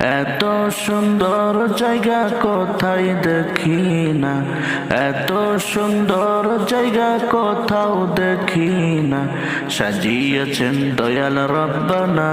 এত সুন্দর জায়গা কোথায় দেখি না? এত সুন্দর জায়গা কোথাও দেখি না। সাজিয়েছেন দয়াল রব্বানা।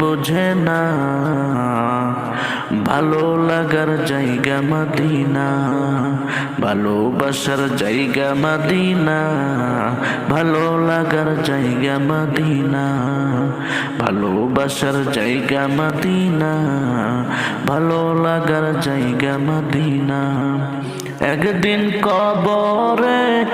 বোঝে না। ভালো লাগার জায়গা মদিনা। ভালোবাসার জায়গা মদিনা। ভালো লাগার জায়গা মদিনা। ভালোবাসার জায়গা মদিনা। ভালো লাগার জায়গা মদিনা। একদিন কবরে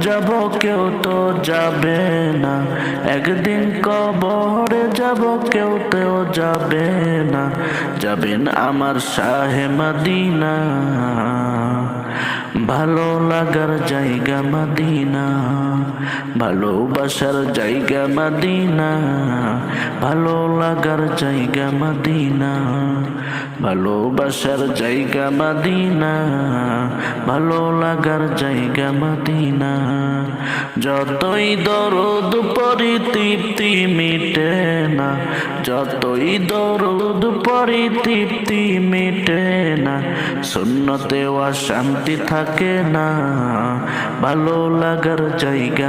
যাব কেউ তো যাবে না। একদিন কবরে যাব কেউ তেও যাবে না। যাবেন আমার শাহে মাদিনা। ভালো লাগার জায়গা মদিনা। ভালোবাসার জায়গা মাদিনা, ভালো লাগার জায়গা মাদিনা, ভালোবাসার জায়গা মাদিনা, ভালো লাগার জায়গা মাদিনা। যতই দরদ পরি তৃপ্তি মিটে না, যতই দরদ পরি তৃপ্তি মিটে না শূন্যতেও শান্তি থাকে না, ভালো লাগার জায়গা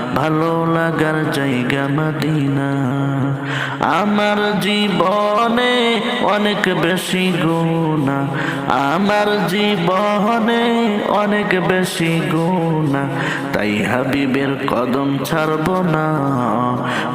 ভালো লাগার জায়গা মদিনা। আমার জীবনে অনেক বেশি গুণা। আমার জীবনে অনেক বেশি গুণা। তাই হাবিবের কদম ছাড়ব না।